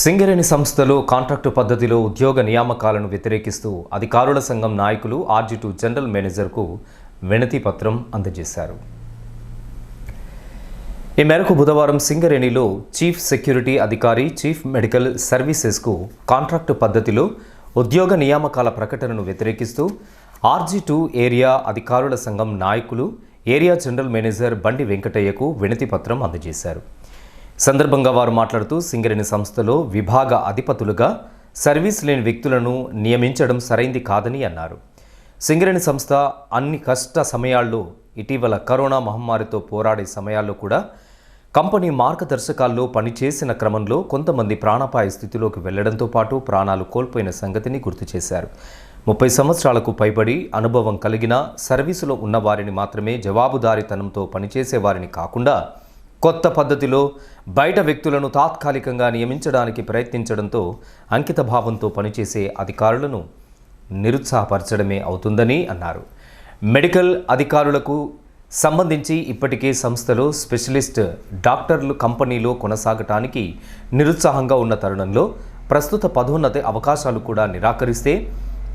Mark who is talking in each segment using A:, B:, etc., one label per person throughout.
A: సింగరేణి సంస్థలో కాంట్రాక్టు పద్ధతిలో ఉద్యోగ నియామకాలను వ్యతిరేకిస్తూ అధికారుల సంఘం నాయకులు ఆర్జిటు జనరల్ మేనేజర్కు వినతి పత్రం అందజేశారు. ఈ మేరకు బుధవారం సింగరేణిలో చీఫ్ సెక్యూరిటీ అధికారి చీఫ్ మెడికల్ సర్వీసెస్కు కాంట్రాక్టు పద్ధతిలో ఉద్యోగ నియామకాల ప్రకటనను వ్యతిరేకిస్తూ ఆర్జీ టూ ఏరియా అధికారుల సంఘం నాయకులు ఏరియా జనరల్ మేనేజర్ బండి వెంకటయ్యకు వినతి పత్రం అందజేశారు. సందర్భంగా వారు మాట్లాడుతూ సింగరేణి సంస్థలో విభాగ అధిపతులుగా సర్వీస్ లేని వ్యక్తులను నియమించడం సరైంది కాదని అన్నారు. సింగరేణి సంస్థ అన్ని కష్ట సమయాల్లో ఇటీవల కరోనా మహమ్మారితో పోరాడే సమయాల్లో కూడా కంపెనీ మార్గదర్శకాల్లో పనిచేసిన క్రమంలో కొంతమంది ప్రాణాపాయ స్థితిలోకి వెళ్ళడంతో పాటు ప్రాణాలు కోల్పోయిన సంగతిని గుర్తు చేశారు. ముప్పై సంవత్సరాలకు పైబడి అనుభవం కలిగిన సర్వీసులో ఉన్నవారిని మాత్రమే జవాబుదారీతనంతో పనిచేసేవారిని కాకుండా కొత్త పద్ధతిలో బయట వ్యక్తులను తాత్కాలికంగా నియమించడానికి ప్రయత్నించడంతో అంకిత భావంతో పనిచేసే అధికారులను నిరుత్సాహపరచడమే అవుతుందని అన్నారు. మెడికల్ అధికారులకు సంబంధించి ఇప్పటికే సంస్థలో స్పెషలిస్ట్ డాక్టర్లు కంపెనీలో కొనసాగటానికి నిరుత్సాహంగా ఉన్న తరుణంలో ప్రస్తుత పదోన్నతి అవకాశాలు కూడా నిరాకరిస్తే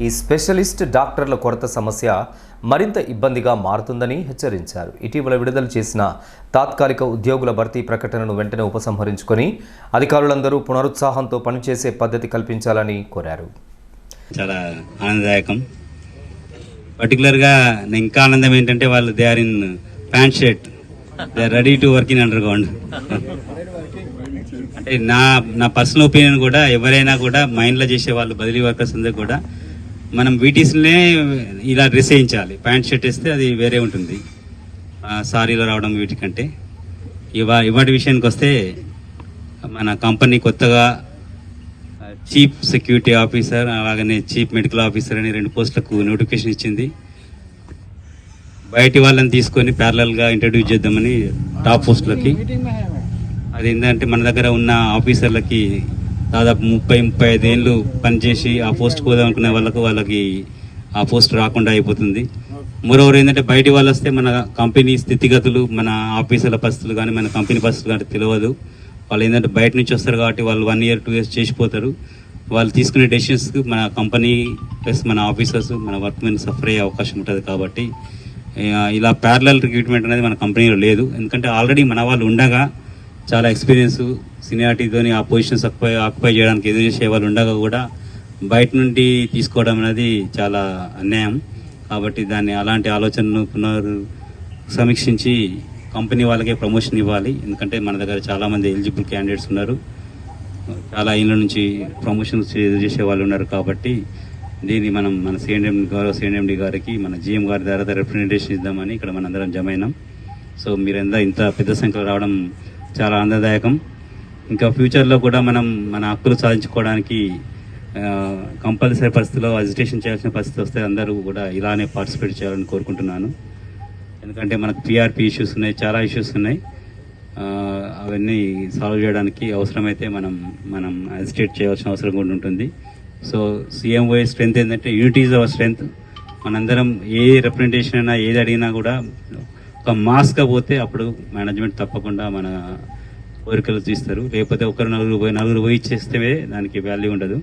A: ఈ స్పెషలిస్ట్ డాక్టర్ల కొరత సమస్య మరింత ఇబ్బందిగా మారుతుందని హెచ్చరించారు. ఇటీవల విడుదల చేసిన తాత్కాలిక ఉద్యోగుల భర్తీ ప్రకటనను వెంటనే ఉపసంహరించుకొని అధికారులందరూ పునరుత్సాహంతో పనిచేసే పద్ధతి కల్పించాలని కోరారు.
B: చాలా ఆనందదాయకం. పర్టికులర్గా ఇంకా ఆనందం ఏంటంటే వాళ్ళు they are in pant shirt. They are ready to work in underground అంటే నా నా పర్సనల్ ఒపీనియన్ కూడా ఎవరైనా కూడా మైండ్లో చేసే వాళ్ళు బదిలీ వర్కర్స్ అందరూ కూడా మనం వీటీస్నే ఇలా డ్రెస్ వేయించాలి. ప్యాంట్ షర్ట్ వేస్తే అది వేరే ఉంటుంది. సారీలో రావడం వీటికంటే. ఇవా ఇవాటి విషయానికి వస్తే మన కంపెనీ కొత్తగా చీఫ్ సెక్యూరిటీ ఆఫీసర్ అలాగనే చీఫ్ మెడికల్ ఆఫీసర్ అని రెండు పోస్టులకు నోటిఫికేషన్ ఇచ్చింది. బయటి వాళ్ళని తీసుకొని ప్యారలల్గా ఇంట్రడ్యూస్ చేద్దామని టాప్ పోస్టులకి. అది ఏంటంటే మన దగ్గర ఉన్న ఆఫీసర్లకి దాదాపు ముప్పై ముప్పై ఐదేళ్ళు పనిచేసి ఆ పోస్ట్ పోదాం అనుకునే వాళ్ళకు వాళ్ళకి ఆ పోస్ట్ రాకుండా అయిపోతుంది. మరోవర్ ఏంటంటే బయటి వాళ్ళు వస్తే మన కంపెనీ స్థితిగతులు మన ఆఫీసుల పరిస్థితులు కానీ మన కంపెనీ పరిస్థితులు కానీ తెలియదు. వాళ్ళు ఏంటంటే బయట నుంచి వస్తారు కాబట్టి వాళ్ళు వన్ ఇయర్ టూ ఇయర్స్ చేసిపోతారు. వాళ్ళు తీసుకునే డెసిషన్స్కి మన కంపెనీ ప్లస్ మన ఆఫీసర్స్ మన వర్క్మెన్ సఫర్ అయ్యే అవకాశం ఉంటుంది కాబట్టి ఇలా ప్యారలల్ రిక్రూట్మెంట్ అనేది మన కంపెనీలో లేదు. ఎందుకంటే ఆల్రెడీ మన వాళ్ళు ఉండగా చాలా ఎక్స్పీరియన్స్ సీనియారిటీతోని ఆ పొజిషన్స్ ఆక్యుపై ఆక్యుపై చేయడానికి ఎదురు చేసే వాళ్ళు ఉండగా కూడా బయట నుండి తీసుకోవడం అనేది చాలా అన్యాయం. కాబట్టి దాన్ని అలాంటి ఆలోచనను పునర్ సమీక్షించి కంపెనీ వాళ్ళకే ప్రమోషన్ ఇవ్వాలి. ఎందుకంటే మన దగ్గర చాలామంది ఎలిజిబుల్ క్యాండిడేట్స్ ఉన్నారు. చాలా ఇళ్ళ నుంచి ప్రమోషన్స్ ఎదురు చేసే వాళ్ళు ఉన్నారు కాబట్టి దీన్ని మనం మన సిఎండిఎం గారు సిఎండిఎండి గారికి మన జిఎం గారి ద్వారా రిప్రజెంటేషన్ ఇద్దామని ఇక్కడ మనందరం జమ అయినాం సో మీరంతా ఇంత పెద్ద సంఖ్యలో రావడం చాలా ఆనందదాయకం. ఇంకా ఫ్యూచర్లో కూడా మనం మన హక్కులు సాధించుకోవడానికి కంపల్సరీ పరిస్థితిలో అజిటేషన్ చేయాల్సిన పరిస్థితి వస్తే అందరూ కూడా ఇలానే పార్టిసిపేట్ చేయాలని కోరుకుంటున్నాను. ఎందుకంటే మనకు పిఆర్పి ఇష్యూస్ ఉన్నాయి చాలా ఇష్యూస్ ఉన్నాయి. అవన్నీ సాల్వ్ చేయడానికి అవసరమైతే మనం మనం అజిటేట్ చేయాల్సిన అవసరం కూడా ఉంటుంది. సో సీఎంఓ స్ట్రెంత్ ఏంటంటే యూనిటీ ఈజ్ అవర్ స్ట్రెంత్. మనందరం ఏ రిప్రజెంటేషన్ అయినా ఏది అడిగినా కూడా ఒక మాస్గా పోతే అప్పుడు మేనేజ్మెంట్ తప్పకుండా మన కోరికలు తీస్తారు. లేకపోతే ఒకరు నలుగురు పోయి నలుగురు పోయి చేస్తే దానికి వాల్యూ ఉండదు.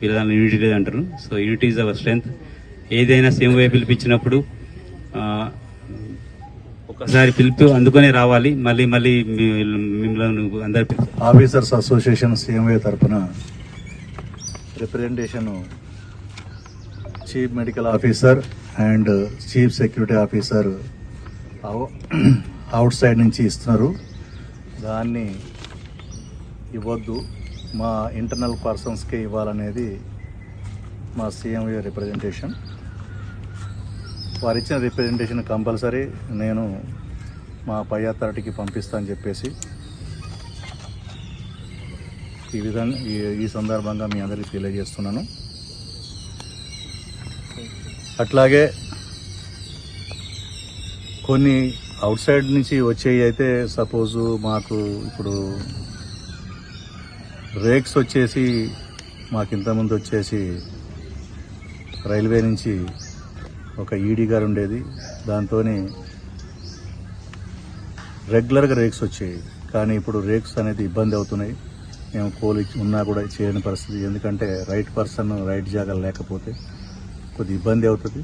B: వీళ్ళ దాన్ని యూనిటీ లేదంటారు so unity is our strength ఏదైనా సేమ్ వే పిలిపించినప్పుడు ఒకసారి పిలుపు అందుకనే రావాలి. మళ్ళీ మళ్ళీ మిమ్మల్ని అందరు
C: ఆఫీసర్స్ అసోసియేషన్ సీఎంఏ తరఫున representation chief medical officer and chief security officer outside నుంచి ఇస్తున్నారు. దాన్ని ఇవ్వద్దు. మా ఇంటర్నల్ పర్సన్స్కే ఇవ్వాలనేది మా సీఎంఏ రిప్రజెంటేషన్. వారు ఇచ్చిన రిప్రజెంటేషన్ కంపల్సరీ నేను మా పై అథారిటీకి పంపిస్తాను చెప్పేసి ఈ విధంగా ఈ- ఈ సందర్భంగా మీ అందరికీ తెలియజేస్తున్నాను. అట్లాగే కొన్ని అవుట్ సైడ్ నుంచి వచ్చేవి అయితే సపోజు మాకు ఇప్పుడు రేక్స్ వచ్చేసి మాకు ఇంతకుముందు వచ్చేసి రైల్వే నుంచి ఒక ఈడీ గారు ఉండేది. దాంతో రెగ్యులర్గా రేక్స్ వచ్చాయి. కానీ ఇప్పుడు రేక్స్ అనేది ఇబ్బంది అవుతున్నాయి. మేము కోల్ ఉన్నా కూడా చేయని పరిస్థితి. ఎందుకంటే రైట్ పర్సన్ రైట్ జాగాలు లేకపోతే కొద్ది ఇబ్బంది అవుతుంది.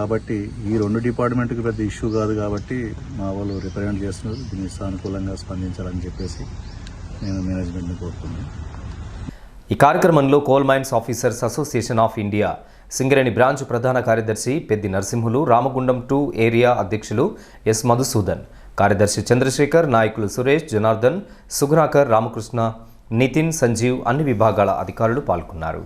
C: కాబట్టి ఈ రెండు డిపార్ట్మెంట్కి పెద్ద ఇష్యూ కాదు కాబట్టి మా వాళ్ళు రిప్రజెంట్ చేస్తున్నారు. దీన్ని సానుకూలంగా స్పందించాలని చెప్పేసి నేను మేనేజ్మెంట్ని కోరుతున్నాను.
A: ఈ కార్యక్రమంలో coal mines officers association of India Singareni branch ప్రధాన కార్యదర్శి పెద్ది నరసింహులు రామగుండం టూ ఏరియా అధ్యక్షులు ఎస్ మధుసూదన్ కార్యదర్శి చంద్రశేఖర్ నాయకులు సురేష్ జనార్దన్ సుగుణాకర్ రామకృష్ణ నితిన్ సంజీవ్ అన్ని విభాగాల అధికారులు పాల్గొన్నారు.